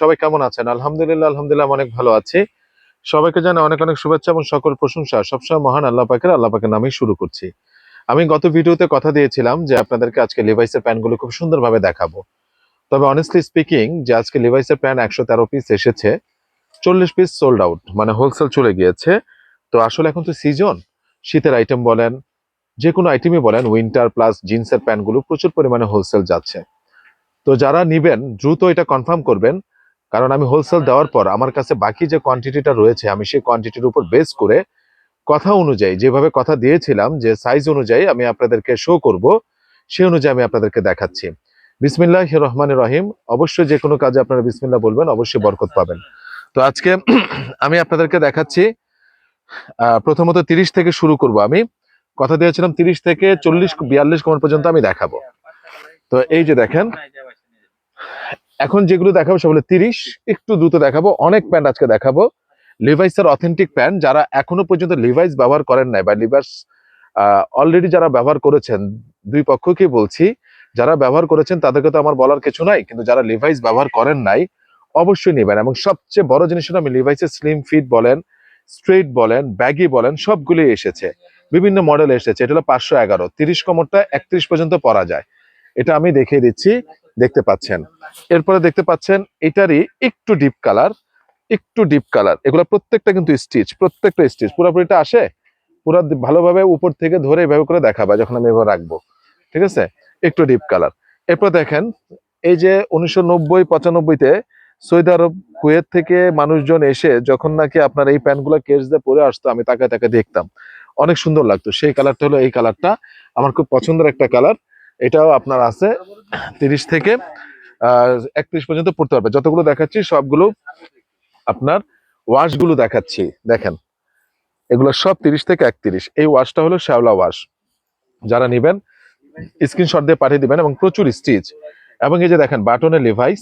সবাই কেমন আছেন? আলহামদুলিল্লাহ অনেক ভালো সবাইকে অনেক অনেক শুভেচ্ছা এবং সকল প্রশংসা। সবসময় মহান আল্লাহ আল্লাহ শুরু করছি। আমি গত ভিডিওতে কথা দিয়েছিলাম যে আপনাদেরকে আজকে লিভাইসের প্যান্টগুলো খুব সুন্দরভাবে দেখাবো। তবে অনেস্টলি স্পিকিং যে আজকে লিভাইসের প্যান্ট একশো তেরো পিস এসেছে, চল্লিশ পিস সোল্ড আউট মানে হোলসেল চলে গিয়েছে। তো আসলে এখন তো সিজন শীতের আইটেম বলেন যে কোনো আইটেমই বলেন উইন্টার প্লাস জিন্সের প্যান্টগুলো প্রচুর পরিমাণে হোলসেল যাচ্ছে। তো যারা নিবেন দ্রুত এটা কনফার্ম করবেন। কারণ আমি হোলসেল দেওয়ার পর আমার কাছে বাকি যে কোয়ান্টিটিটা রয়েছে আমি সেই কোয়ান্টিটির উপর বেস করে কথা অনুযায়ী যেভাবে কথা দিয়েছিলাম যে সাইজ অনুযায়ী আমি আপনাদেরকে শো করব সেই অনুযায়ী আমি আপনাদেরকে দেখাচ্ছি। বিসমিল্লাহ রহমান রহিম। অবশ্যই যে কোনো কাজে আপনারা বিসমিল্লা বলবেন অবশ্যই বরকত পাবেন। তো আজকে আমি আপনাদেরকে দেখাচ্ছি প্রথমত তিরিশ থেকে শুরু করব আমি। কথা দিয়েছিলাম তিরিশ থেকে চল্লিশ বিয়াল্লিশ কোমর পর্যন্ত আমি দেখাবো। তো এই যে দেখেন এখন যেগুলো দেখাবো সেগুলো তিরিশ, একটু দ্রুত দেখাবো। অনেক প্যান্ট আজকে দেখাবো। লিভাইসের অথেন্টিক প্যান্ট যারা এখনও পর্যন্ত লিভাইস ব্যবহার করেন নাই বা লিভাইস অলরেডি যারা ব্যবহার করেছেন, দুই পক্ষকে বলছি, যারা ব্যবহার করেছেন তাদেরকে তো আমার বলার কিছু নাই, কিন্তু যারা লিভাইস ব্যবহার করেন নাই, অবশ্যই নেবেন। এবং সবচেয়ে বড় জিনিস হলো আমি লিভাইসের স্লিম ফিট বলেন স্ট্রেট বলেন ব্যাগি বলেন সবগুলি এসেছে। বিভিন্ন মডেল এসেছে। এটা হলো পাঁচশো এগারো। তিরিশ কমরটা একত্রিশ পর্যন্ত পরা যায়। এটা আমি দেখিয়ে দিচ্ছি। দেখতে পাচ্ছেন। এরপরে দেখতে পাচ্ছেন, এটারই একটু ডিপ কালার একটু ডিপ কালার এগুলো প্রত্যেকটা কিন্তু স্টিচ প্রত্যেকটা স্টিচ পুরোপুরিটা আসে? পুরো ভালোভাবে উপর থেকে ধরে এভাবে করে দেখাবা, যখন আমি এভাবে রাখব। ঠিক আছে? একটু ডিপ কালার এরপর দেখেন, এই যে উনিশশো নব্বই পঁচানব্বইতে সৌদি আরব কুয়েত থেকে মানুষজন এসে যখন নাকি আপনার এই প্যান্টগুলো কেস দিয়ে পরে আসতো, আমি তাকে তাকে দেখতাম। অনেক সুন্দর লাগতো। সেই কালারটা হলো এই কালারটা আমার খুব পছন্দের একটা কালার এটাও আপনার আছে, তিরিশ থেকে একত্রিশ পর্যন্ত পড়তে পারবে। যতগুলো দেখাচ্ছি, সবগুলো আপনার ওয়াশগুলো দেখাচ্ছি। দেখেন, এগুলো সব তিরিশ থেকে একত্রিশ। এই ওয়াশটা হলো শ্যাওলা ওয়াশ যারা নিবেন স্ক্রিনশট দিয়ে পাঠিয়ে দিবেন এবং প্রচুর স্টিচ এবং এই যে দেখেন বাটনের লিভাইস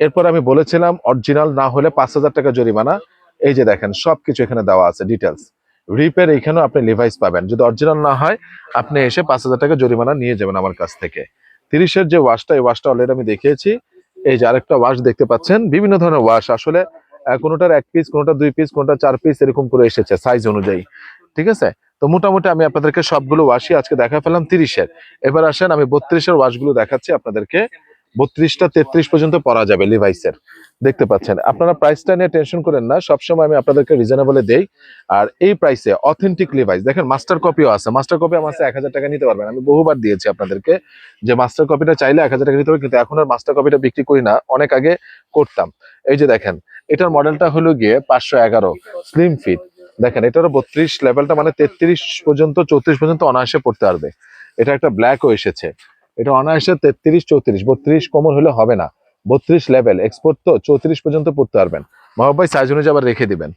এরপর আমি বলেছিলাম অরিজিনাল না হলে পাঁচ হাজার টাকা জরিমানা। এই যে দেখেন, সবকিছু এখানে দেওয়া আছে ডিটেলস রিপের এইখানেও আপনি লিভাইস পাবেন। যদি অরিজিনাল না হয়, আপনি এসে পাঁচ হাজার টাকা জরিমানা নিয়ে যাবেন আমার কাছ থেকে। তিরিশের যে ওয়াশটা এই ওয়াশটা অলরেডি আমি দেখিয়েছি। এই যে আরেকটা ওয়াশ দেখতে পাচ্ছেন, বিভিন্ন ধরনের ওয়াশ আসলে কোনোটার এক পিস কোনোটা দুই পিস কোনোটা চার পিস এরকম করে এসেছে সাইজ অনুযায়ী। ঠিক আছে? তো মোটামুটি আমি আপনাদেরকে সবগুলো ওয়াশই আজকে দেখা ফেলাম তিরিশের। এবার আসেন, আমি বত্রিশের ওয়াশগুলো দেখাচ্ছি আপনাদেরকে। বত্রিশটা তেত্রিশ পর্যন্ত পরা যাবে লিভাইসের দেখতে পাচ্ছেন, আপনারা প্রাইসটা নিয়ে টেনশন করেন না, সবসময় আমি আপনাদেরকে রিজনেবলে দেই। আর এই প্রাইসে অথেন্টিক লিভাইস দেখেন মাস্টার কপিও আছে মাস্টার কপি আমার এক হাজার টাকা নিতে পারবেন। আমি বহুবার দিয়েছি আপনাদেরকে যে মাস্টার কপিটা চাইলে এক হাজার টাকা নিতে হবে, কিন্তু এখন আর মাস্টার কপিটা বিক্রি করি না, অনেক আগে করতাম। এই যে দেখেন, এটার মডেলটা হলো গিয়ে পাঁচশো এগারো স্লিম ফিট দেখেন, এটারও বত্রিশ লেভেলটা মানে তেত্রিশ পর্যন্ত, চৌত্রিশ পর্যন্ত অনায়াসে পড়তে পারবে। এটা একটা ব্ল্যাকও এসেছে। এটা অনায়াসে তেত্রিশ, চৌত্রিশ, বত্রিশ কোমর হলে হবে না। বত্রিশ লেভেল এক্সপোর্ট তো চৌত্রিশ পর্যন্ত পড়তে পারবেন। মহাবাই সাইজ অনুযায়ী আবার রেখে দিবেন।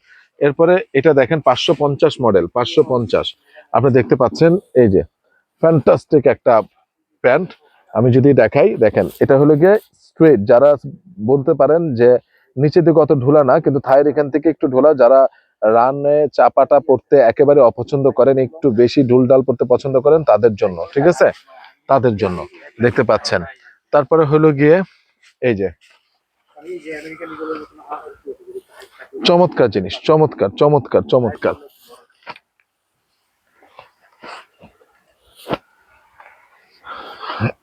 এরপরে এটা দেখেন পাঁচশো পঞ্চাশ মডেল পাঁচশো পঞ্চাশ। আপনি দেখতে পাচ্ছেন, এই যে ফ্যান্টাস্টিক একটা প্যান্ট। আমি যদি দেখাই, দেখেন, এটা হলো গিয়ে স্ট্রেট যারা বলতে পারেন যে নিচে দিকে অত ঢোলা না, কিন্তু থায়ের এখান থেকে একটু ঢোলা। যারা রানে চাপাটা পড়তে একেবারে অপছন্দ করেন, একটু বেশি ঢুলডাল পড়তে পছন্দ করেন, তাদের জন্য, ঠিক আছে? তাদের জন্য দেখতে পাচ্ছেন। তারপরে হলো গিয়ে এই যে চমৎকার জিনিস, চমৎকার চমৎকার চমৎকার।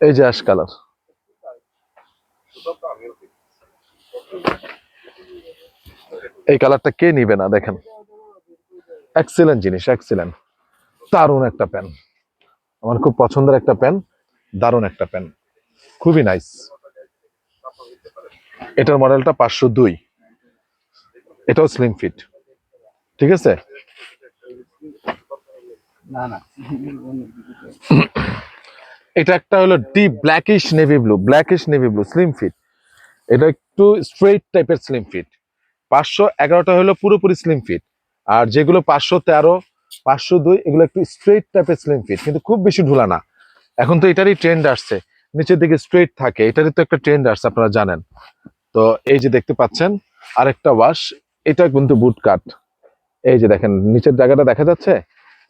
এই যে আশ কালার। এই কালারটা কে নিবে না, দেখেন। এক্সিলেন্ট জিনিস এক্সিলেন্ট দারুণ একটা প্যান আমার খুব পছন্দের একটা প্যান দারুণ একটা প্যান খুবই নাইস এটার মডেলটা পাঁচশো দুই। এটাও স্লিম ফিট ঠিক আছে? এটা একটা হলো deep blackish navy blue blackish navy blue slim fit এটা একটু স্ট্রেট টাইপের স্লিম ফিট পাঁচশো এগারোটা হলো পুরোপুরি স্লিম ফিট আর যেগুলো পাঁচশো তেরো, পাঁচশো দুই, এগুলো একটু স্ট্রেট টাইপের স্লিম ফিট কিন্তু খুব বেশি ঢুলা না। এখন তো এটারই ট্রেন্ড আসছে। নিচের দিকে স্ট্রেট থাকে, এটারই তো একটা ট্রেন্ড আসছে, আপনারা জানেন। তো এই যে দেখতে পাচ্ছেন, আরেকটা ওয়াশ এটা কিন্তু বুট কাট এই যে দেখেন, নিচের জায়গাটা দেখা যাচ্ছে?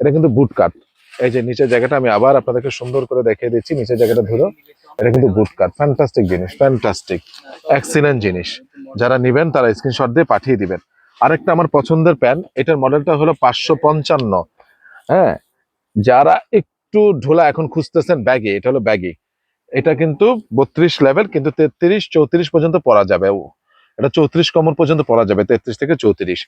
এটা কিন্তু বুট কাট এই যে নিচের জায়গাটা আমি আবার আপনাদেরকে সুন্দর করে দেখিয়ে দিচ্ছি, নিচের জায়গাটা ধরো এটা কিন্তু বুট কাট ফ্যান্টাস্টিক জিনিস ফ্যান্টাস্টিক এক্সিলেন্ট জিনিস। যারা নিবেন, তারা স্ক্রিনশট দিয়ে পাঠিয়ে দিবেন। আরেকটা আমার পছন্দের প্যান এটার মডেলটা হলো পাঁচশো পঞ্চান্ন। হ্যাঁ যারা একটু ঢোলা এখন খুঁজতেছেন ব্যাগে এটা হলো ব্যাগে। এটা কিন্তু বত্রিশ লেভেল কিন্তু তেত্রিশ চৌত্রিশ পর্যন্ত পরা যাবে। ও, এটা চৌত্রিশ কমর পর্যন্ত পরা যাবে তেত্রিশ থেকে চৌত্রিশ।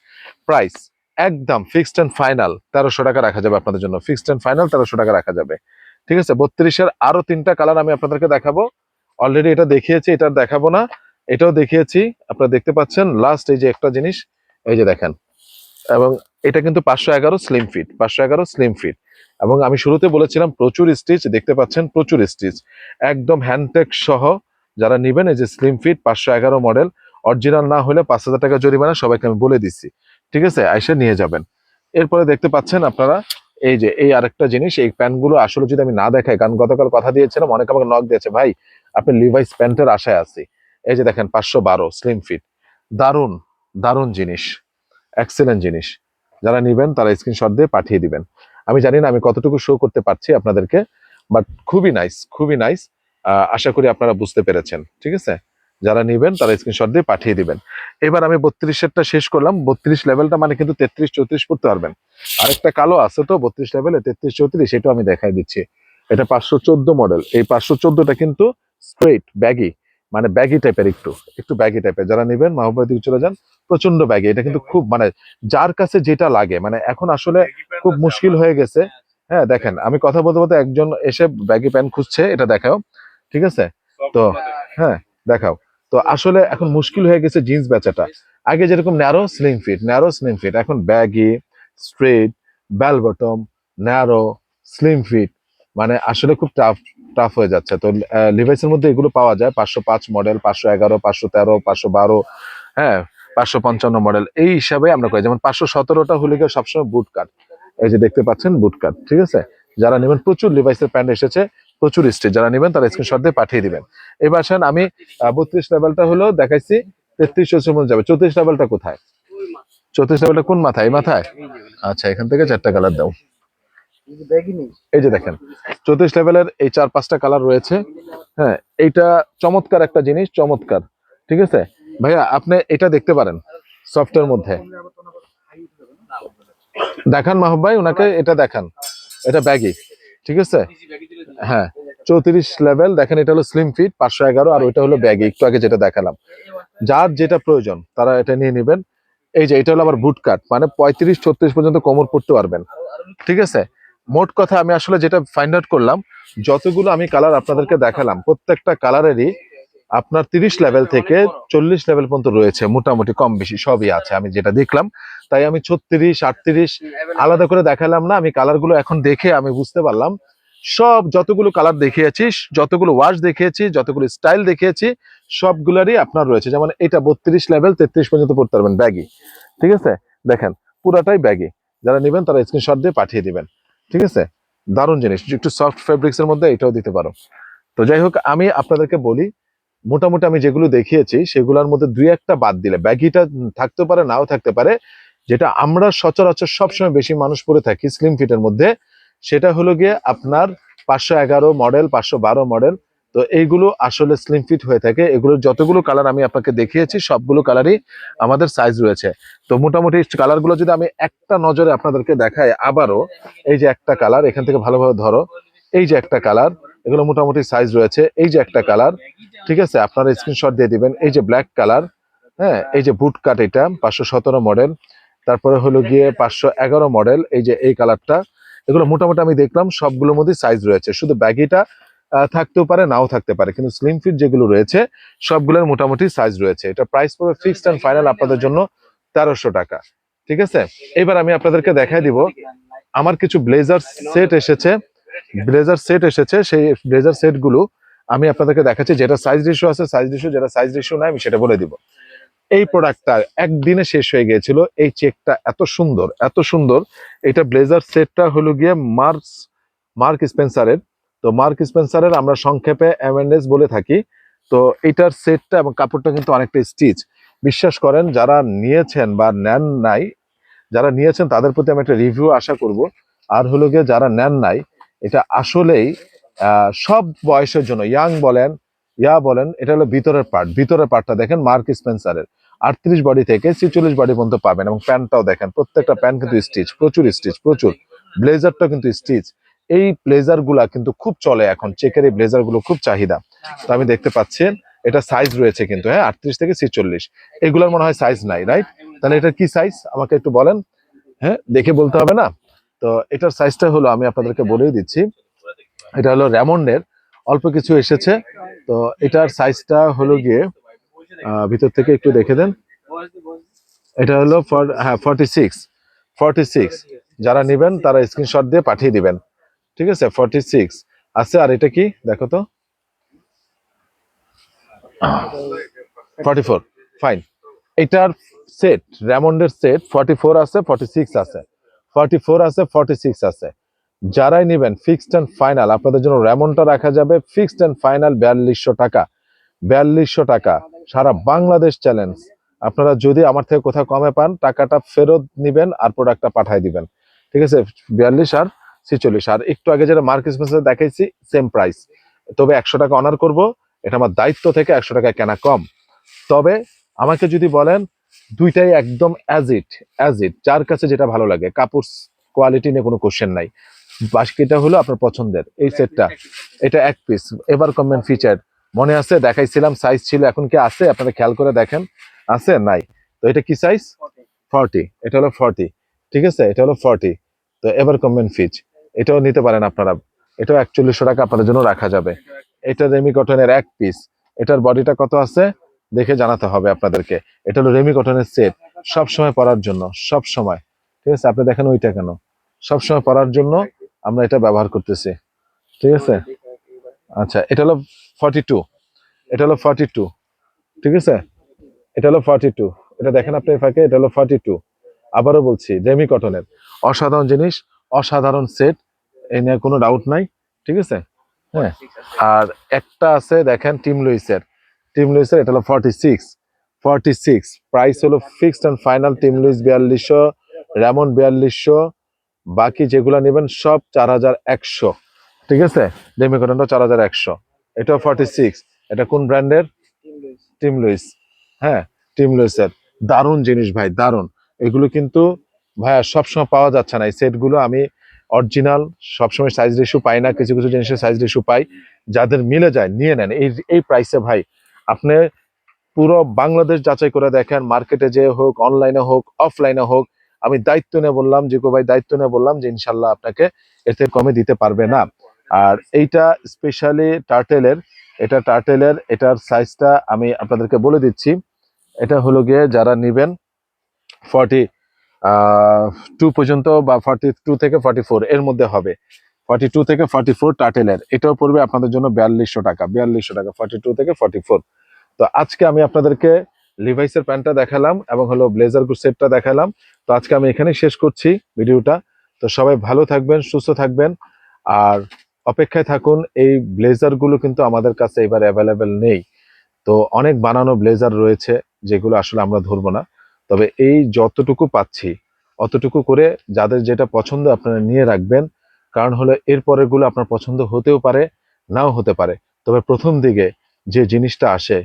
প্রাইস একদম ফিক্সড অ্যান্ড ফাইনাল তেরোশো টাকা রাখা যাবে আপনাদের জন্য। ফিক্সড অ্যান্ড ফাইনাল তেরোশো টাকা রাখা যাবে। ঠিক আছে? বত্রিশের আরও তিনটা কালার আমি আপনাদেরকে দেখাবো। অলরেডি এটা দেখিয়েছি এটা দেখাবো না। এটাও দেখিয়েছি আপনারা দেখতে পাচ্ছেন লাস্ট এই যে একটা জিনিস এই যে দেখেন। এবং এটা কিন্তু পাঁচশো এগারো স্লিম ফিট পাঁচশো এগারো স্লিম ফিট এবং আমি শুরুতে বলেছিলাম প্রচুর স্টিচ দেখতে পাচ্ছেন প্রচুর স্টিচ একদম হ্যান্ডটেক সহ যারা নিবেন, এই যে স্লিম ফিট পাঁচশো এগারো মডেল অরিজিনাল না হলে পাঁচ হাজার টাকা জরিমানা সবাইকে আমি বলে দিচ্ছি। ঠিক আছে? আইসে নিয়ে যাবেন। এরপরে দেখতে পাচ্ছেন আপনারা, এই যে এই আরেকটা জিনিস, এই প্যান্টগুলো আসলে যদি আমি না দেখাই, কারণ গতকাল কথা দিয়েছিলাম, অনেকে আমাকে নক দিয়েছে, ভাই, আপনি লিভাইস প্যান্টের আশায় আছি। এই যে দেখেন, পাঁচশো বারো স্লিম ফিট দারুণ দারুণ জিনিস এক্সেলেন্ট জিনিস। যারা নিবেন, তারা স্ক্রিনশট দিয়ে পাঠিয়ে দিবেন। আমি জানি না আমি কতটুকু শো করতে পারছি আপনাদেরকে বাট খুবই নাইস খুবই নাইস আশা করি আপনারা বুঝতে পেরেছেন, ঠিক আছে? যারা নিবেন তারা স্ক্রিনশট দিয়ে পাঠিয়ে দিবেন। এবার আমি বত্রিশেরটা শেষ করলাম, বত্রিশ লেভেলটা মানে কিন্তু তেত্রিশ চৌত্রিশ পড়তে পারবেন। আরেকটা কালো আছে তো, বত্রিশ লেভেলে তেত্রিশ চৌত্রিশ, এটাও আমি দেখাই দিচ্ছি। এটা পাঁচশো চোদ্দ মডেল এই পাঁচশো চোদ্দটা কিন্তু স্ট্রেট ব্যাগি মানে ব্যাগি টাইপের একটু একটু ব্যাগি টাইপের যারা নিবেন মাহবুবের দিকে চলে যান প্রচণ্ড ব্যাগি এটা কিন্তু খুব মানে যার কাছে যেটা লাগে মানে এখন আসলে খুব মুশকিল হয়ে গেছে। হ্যাঁ দেখেন আমি কথা বলতে বলতে একজন এসে ব্যাগি প্যান্ট খুঁজছে এটা দেখাও ঠিক আছে? তো হ্যাঁ দেখাও। তো আসলে এখন মুশকিল হয়ে গেছে জিন্স বেচাটা। আগে যেরকম narrow slim fit narrow slim fit এখন baggy straight bell bottom narrow slim fit মানে আসলে খুব টাফ টাফ হয়ে যাচ্ছে। তো লিভাইসের মধ্যে এগুলো পাওয়া যায়। পাঁচশো পাঁচ মডেল পাঁচশো এগারো, পাঁচশো তেরো, পাঁচশো বারো হ্যাঁ পাঁচশো পঞ্চান্ন মডেল এই হিসাবে আমরা করি। যেমন পাঁচশো সতেরোটা হলে গিয়ে সবসময় বুট কাট এই যে দেখতে পাচ্ছেন বুট কাট ঠিক আছে? যারা নেবেন, প্রচুর লিভাইসের প্যান্ট এসেছে, প্রচুর স্টেজ যারা নেবেন, তারা স্ক্রিনশট দিয়ে পাঠিয়ে দিবেন। এবার আসেন আমি বত্রিশ লেভেলটা হলো দেখাইছি তেত্রিশ মধ্যে যাবে। চৌত্রিশ লেভেলটা কোথায়? চৌত্রিশ লেভেলটা কোন মাথায়? এই মাথায়? আচ্ছা এখান থেকে চারটা কালার দাও। এই যে দেখেন, চৌত্রিশ লেভেলের এই চার, পাঁচটা কালার রয়েছে। হ্যাঁ এইটা চমৎকার একটা জিনিস, চমৎকার। ঠিক আছে? ভাইয়া, আপনি এটা দেখতে পারেন সফটের মধ্যে। দেখান মাহবুব ভাই, ওনাকে এটা দেখান। এটা ব্যাগি ঠিক আছে? হ্যাঁ চৌত্রিশ লেভেল, দেখেন এটা হলো স্লিম ফিট পাঁচশো এগারো, আর ওইটা হলো ব্যাগি একটু আগে যেটা দেখালাম। যার যেটা প্রয়োজন, তারা এটা নিয়ে নেবেন। এই যে, এটা হলো আবার বুট কাট মানে পঁয়ত্রিশ, ছত্রিশ পর্যন্ত কোমর পড়তে পারবেন। ঠিক আছে? মোট কথা আমি আসলে যেটা ফাইন্ড আউট করলাম, যতগুলো আমি কালার আপনাদেরকে দেখালাম, প্রত্যেকটা কালারেরই আপনার তিরিশ লেভেল থেকে চল্লিশ লেভেল পর্যন্ত রয়েছে, মোটামুটি কম বেশি, সবই আছে, আমি যেটা দেখলাম। তাই আমি ছত্রিশ, আটত্রিশ, আলাদা করে দেখালাম না, আমি কালারগুলো এখন দেখে আমি বুঝতে পারলাম। সব যতগুলো কালার দেখিয়েছি, যতগুলো ওয়াশ দেখিয়েছি, যতগুলো স্টাইল দেখিয়েছি, সবগুলোরই আপনার রয়েছে। যেমন এটা বত্রিশ লেভেল তেত্রিশ পর্যন্ত পড়তে পারবেন ব্যাগি ঠিক আছে? দেখেন, পুরাটাই ব্যাগি যারা নেবেন তারা স্ক্রিনশট দিয়ে পাঠিয়ে দিবেন। ঠিক আছে? দারুণ জিনিস। একটু সফট ফেব্রিক্সের মধ্যে এটাও দিতে পারো। তো যাই হোক, আমি আপনাদেরকে বলি, মোটামুটি আমি যেগুলো দেখিয়েছি, সেগুলোর মধ্যে দুই একটা বাদ দিলে ব্যাগিটা থাকতে পারে, নাও থাকতে পারে, যেটা আমরা সচরাচর সবসময় বেশি মানুষ পরে থাকি স্লিম ফিটের মধ্যে, সেটা হলো গিয়ে আপনার পাঁচশো এগারো মডেল পাঁচশো বারো মডেল তো এইগুলো আসলে স্লিম ফিট হয়ে থাকে। এগুলোর যতগুলো কালার আমি আপনাকে দেখিয়েছি, সবগুলো কালারই আমাদের সাইজ রয়েছে। তো মোটামুটি কালারগুলো যদি আমি একটা নজরে আপনাদেরকে দেখাই আবারও, এই যে একটা কালার এখান থেকে ভালোভাবে ধরো। এই যে একটা কালার এগুলো মোটামুটি সাইজ রয়েছে। এই যে একটা কালার ঠিক আছে? আপনারা স্ক্রিনশট দিয়ে দিবেন। এই যে ব্ল্যাক কালার হ্যাঁ? এই যে বুট কাট এটা, পাঁচশো সতেরো মডেল তারপরে হলো গিয়ে পাঁচশো এগারো মডেল এই যে এই কালারটা এগুলো মোটামুটি আমি দেখলাম, সবগুলোর মধ্যে সাইজ রয়েছে। শুধু ব্যাগিটা থাকতেও পারে, নাও থাকতে পারে। কিন্তু স্লিম ফিট যেগুলো রয়েছে, সবগুলোর মোটামুটি সাইজ রয়েছে। এটা প্রাইস পড়বে ফিক্সড অ্যান্ড ফাইনাল আপনাদের জন্য তেরোশো টাকা। ঠিক আছে? এবার আমি আপনাদেরকে দেখাই দিব। আমার কিছু ব্লেজার সেট এসেছে। ব্লেজার সেট এসেছে। সেই ব্লেজার সেটগুলো আমি আপনাদেরকে দেখাচ্ছি। যেটা সাইজ রেশিও আছে সাইজ রেশিও যেটা সাইজ রেশিও নাই, আমি সেটা বলে দিব। এই প্রোডাক্টটা একদিনে শেষ হয়ে গিয়েছিল। এই চেকটা এত সুন্দর এত সুন্দর। এটা ব্লেজার সেটটা হলো গিয়ে মার্কস মার্ক স্পেন্সারের তো মার্ক স্পেন্সারের আমরা সংক্ষেপে এমএনএস বলে থাকি। তো এটার সেটটা এবং কাপড়টা কিন্তু অনেকটা স্টিচ। বিশ্বাস করেন, যারা নিয়েছেন বা নেন নাই, যারা নিয়েছেন তাদের প্রতি আমি একটা রিভিউ আশা করব। আর হলো গিয়ে যারা নেন নাই, এটা আসলেই সব বয়সের জন্য, ইয়াং বলেন, ইয়া বলেন, এটা হলো ভিতরের পার্ট। ভিতরের পার্টটা দেখেন মার্ক স্পেন্সারের। আটত্রিশ বডি থেকে ছিচল্লিশ বডি পর্যন্ত পাবেন এবং প্যান্টটাও দেখেন, প্রত্যেকটা প্যান্ট কিন্তু স্টিচ, প্রচুর স্টিচ, প্রচুর। ব্লেজারটা কিন্তু স্টিচ। এই ব্লেজারগুলা কিন্তু খুব চলে এখন। চেকের এই ব্লেজারগুলো খুব চাহিদা। তো আমি দেখতে পাচ্ছেন এটা সাইজ রয়েছে কিন্তু হ্যাঁ আটত্রিশ থেকে ছেচল্লিশ। এগুলোর মনে হয় সাইজ নাই রাইট তাহলে এটা কি সাইজ আমাকে একটু বলেন। হ্যাঁ দেখে বলতে হবে না? তো এটার সাইজটা হলো, আমি আপনাদেরকে বলেই দিচ্ছি। এটা হলো র্যামন্ডের অল্প কিছু এসেছে। তো এটার সাইজটা হলো গিয়ে ভিতর থেকে একটু দেখে দেন। এটা হলো for- হ্যাঁ ফর্টি সিক্স ফর্টি সিক্স যারা নেবেন, তারা স্ক্রিনশট দিয়ে পাঠিয়ে দিবেন। ঠিক আছে ফর্টি সিক্স আছে, আর এটা কি? দেখো তো। ফর্টি ফোর ফাইন এটার সেট র্যামন্ডের সেট ফর্টি ফোর আছে ফর্টি সিক্স আছে। ফর্টি ফোর আছে ফর্টি সিক্স আছে। যারাই নেবেন ফিক্সড অ্যান্ড ফাইনাল আপনাদের জন্য র্যামনটা রাখা যাবে ফিক্সড অ্যান্ড ফাইনাল বিয়াল্লিশশো টাকা। বিয়াল্লিশশো টাকা। সারা বাংলাদেশ চ্যালেঞ্জ আপনারা যদি আমার থেকে কোথাও কমে পান, টাকাটা ফেরত নিবেন আর প্রোডাক্টটা পাঠিয়ে দিবেন। ঠিক আছে, বিয়াল্লিশ আর ছিচল্লিশ। আর একটু আগে যেটা মার্ক স্পেন্সার দেখাইছি সেম প্রাইস তবে একশো টাকা অনার করব এটা আমার দায়িত্ব থেকে একশো টাকায় কেনা কম। তবে আমাকে যদি বলেন দুইটাই একদম অ্যাজ ইট অ্যাজ ইট যার কাছে যেটা ভালো লাগে। কাপড় কোয়ালিটি নিয়ে কোনো কোশ্চেন নাই। বাকিটা হলো আপনার পছন্দের। এই সেটটা এটা এক পিস এবার কমেন্ট ফিচার মনে আছে? দেখাইছিলাম সাইজ ছিল এখন কি আছে? আপনারা খেয়াল করে দেখেন। আছে? নাই। তো এটা কি সাইজ ফর্টি এটা হলো ফর্টি ঠিক আছে? এটা হলো ফর্টি তো এবার কমেন্ট ফিচ এটাও নিতে পারেন আপনারা। এটাও একচল্লিশশো টাকা আপনাদের জন্য রাখা যাবে। এটা রেমি কটনের এক পিস এটার বডিটা কত আছে? দেখে জানাতে হবে আপনাদেরকে। এটা হলো রেমি কটনের সেট সব সময় পরার জন্য, সব সময়। ঠিক আছে, আপনি দেখেন ওইটা কেন? সব সময় পরার জন্য আমরা এটা ব্যবহার করতেছি। ঠিক আছে? আচ্ছা এটা হলো ফর্টি টু এটা হলো ফর্টি টু ঠিক আছে? এটা হলো ফর্টি টু এটা দেখেন আপনি ফাঁকে, এটা হলো ফর্টি টু আবারও বলছি রেমি কটনের অসাধারণ জিনিস, অসাধারণ সেট এই নিয়ে কোনো ডাউট নাই ঠিক আছে? হ্যাঁ? আর একটা আছে দেখেন টিম লুইসের টিম লুইসের এটা হলো forty six forty six price হলো fixed and final Tim Lewis বিয়াল্লিশশো রেমন বিয়াল্লিশশো বাকি যেগুলো নেবেন সব চার হাজার একশো। ঠিক আছে? ডেমি কটনটা চার হাজার একশো। এটাও ফর্টি সিক্স এটা কোন ব্র্যান্ডের? টিম লুইস হ্যাঁ টিম লুইসের দারুণ জিনিস ভাই দারুণ। এগুলো কিন্তু ভাইয়া সবসময় পাওয়া যাচ্ছে না। এই সেটগুলো আমি অরিজিনাল, সবসময় সাইজ রেশু পাই না, কিছু কিছু জিনিসের সাইজ রেশু পাই, যাদের মিলে যায়, নিয়ে নেন। এই এই প্রাইসে ভাই, আপনি পুরো বাংলাদেশ যাচাই করে দেখেন মার্কেটে যে হোক অনলাইনে হোক অফলাইনে হোক, আমি দায়িত্ব নিয়ে বললাম যে ভাই দায়িত্ব নিয়ে বললাম যে ইনশাল্লাহ আপনাকে থেকে কমে দিতে পারবে না। আর এইটা স্পেশালি টার্টেলের এটা টার্টেলের এটার সাইজটা আমি আপনাদেরকে বলে দিচ্ছি। এটা হলো গিয়ে যারা নিবেন ফর্টি টু পর্যন্ত বা ফর্টি টু থেকে ফর্টি ফোর এর মধ্যে হবে। ফর্টি টু থেকে ফর্টি ফোর টার্টেলের এটাও পড়বে আপনাদের জন্য বিয়াল্লিশশো টাকা বিয়াল্লিশশো টাকা ফর্টি টু থেকে ফর্টি ফোর তো আজকে আমি আপনাদেরকে লিভাইসের প্যান্টটা দেখালাম এবং হলো ব্লেজার সেটটা দেখালাম। তো আজকে আমি এখানেই শেষ করছি ভিডিওটা। তো সবাই ভালো থাকবেন, সুস্থ থাকবেন। আর অপেক্ষায় থাকুন, এই ব্লেজারগুলো কিন্তু আমাদের কাছে এবার অ্যাভেলেবেল নেই। তো অনেক বানানো ব্লেজার রয়েছে, যেগুলো আসলে আমরা ধরবো না। তবে এই যতটুকু পাচ্ছি, অতটুকু করে যাদের যেটা পছন্দ আপনারা নিয়ে রাখবেন। কারণ হলো এর পরেরগুলো আপনার পছন্দ হতেও পারে, নাও হতে পারে। তবে প্রথম দিকে যে জিনিসটা আসে,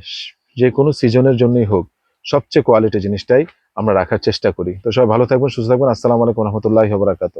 যে কোনো সিজনের জন্যই হোক, সবচেয়ে কোয়ালিটি জিনিসটাই আমরা রাখার চেষ্টা করি। তো সবাই ভালো থাকবেন, সুস্থ থাকবেন। আসসালামু আলাইকুম রহমতুল্লাহ বরাকাত